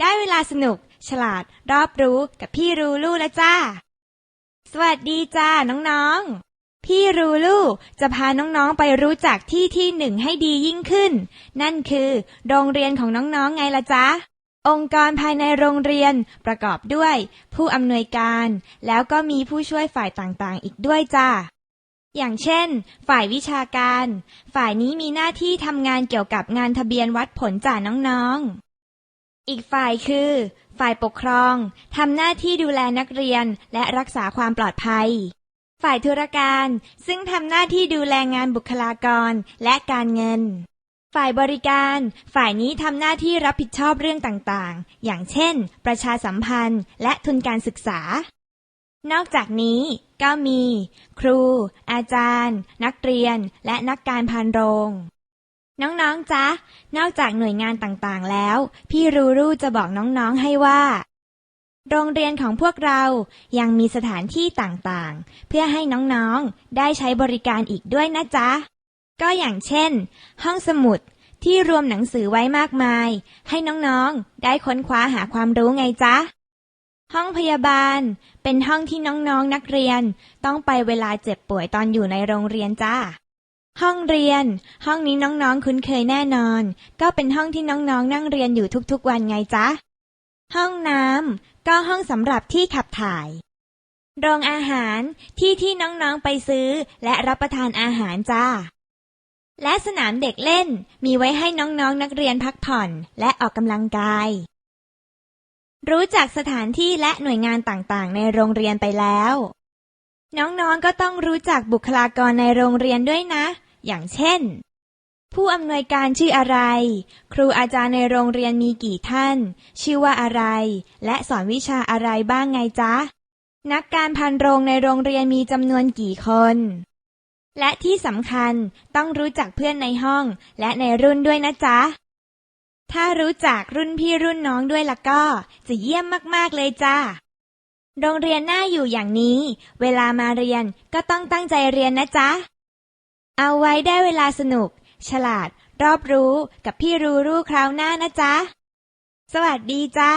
ได้เวลาสนุก ฉลาด รอบรู้กับพี่รูลูแล้วจ้า สวัสดีจ้าน้องๆ พี่รูลูจะพาน้องๆไปรู้จักที่ที่หนึ่งให้ดียิ่งขึ้น นั่นคือ โรงเรียนของน้องๆไงละจ๊ะ องค์กรภายในโรงเรียนประกอบด้วย ผู้อำนวยการ แล้วก็มีผู้ช่วยฝ่ายต่างๆ อีกด้วยจ้าอย่างเช่น ฝ่ายวิชาการ ฝ่ายนี้มีหน้าที่ทำงานเกี่ยวกับงานทะเบียนวัดผลจ่าน้องๆ อีกฝ่ายคือ ฝ่ายปกครองทำหน้าที่ดูแลนักเรียนและรักษาความปลอดภัย ฝ่ายธุรการซึ่งทำหน้าที่ดูแลงานบุคลากรและการเงิน ฝ่ายบริการ ฝ่ายนี้ทำหน้าที่รับผิดชอบเรื่องต่างๆ อย่างเช่น ประชาสัมพันธ์ และทุนการศึกษา นอกจากนี้ก็มี ครู อาจารย์ นักเรียน และนักการพานโรง น้องๆจ๊ะ นอกจากหน่วยงานต่างๆแล้ว พี่รูรูจะบอกน้องๆให้ว่า โรงเรียนของพวกเรายังมีสถานที่ต่างๆ เพื่อให้น้องๆ ได้ใช้บริการอีกด้วยนะจ๊ะ ก็อย่างเช่น ห้องสมุดที่รวมหนังสือไว้มากมาย ให้น้องๆ ได้ค้นคว้าหาความรู้ไงจ๊ะ ห้องพยาบาล เป็นห้องที่น้องๆนักเรียน ต้องไปเวลาเจ็บป่วยตอนอยู่ในโรงเรียนจ้า ห้องเรียน ห้องนี้น้องๆคุ้นเคยแน่นอน ก็เป็นห้องที่น้องๆ นั่งเรียนอยู่ทุกๆวันไงจ๊ะ ห้องน้ำก็ห้องสำหรับที่ขับถ่าย โรงอาหารที่ที่น้องๆไปซื้อ และรับประทานอาหารจ้า และสนามเด็กเล่นมีไว้ให้น้องๆนักเรียนพักผ่อนและออกกำลังกาย รู้จักสถานที่และหน่วยงานต่างๆ ในโรงเรียนไปแล้วน้องๆ ก็ต้องรู้จักบุคลากรในโรงเรียนด้วยนะ อย่างเช่น ผู้อำนวยการชื่ออะไร ครูอาจารย์ในโรงเรียนมีกี่ท่าน ชื่อว่าอะไร และสอนวิชาอะไรบ้างไงจ๊ะ นักการพันโรงในโรงเรียนมีจำนวนกี่คน และที่สำคัญต้องรู้จักเพื่อนในห้องและในรุ่นด้วยนะจ๊ะ ถ้ารู้จักรุ่นพี่รุ่นน้องด้วยล่ะก็จะเยี่ยมมากๆเลยจ้าโรงเรียนน่าอยู่อย่างนี้ เวลามาเรียนก็ต้องตั้งใจเรียนนะจ๊ะ เอาไว้ได้เวลาสนุก ฉลาด รอบรู้กับพี่รู้รู้คราวหน้านะจ๊ะ สวัสดีจ้า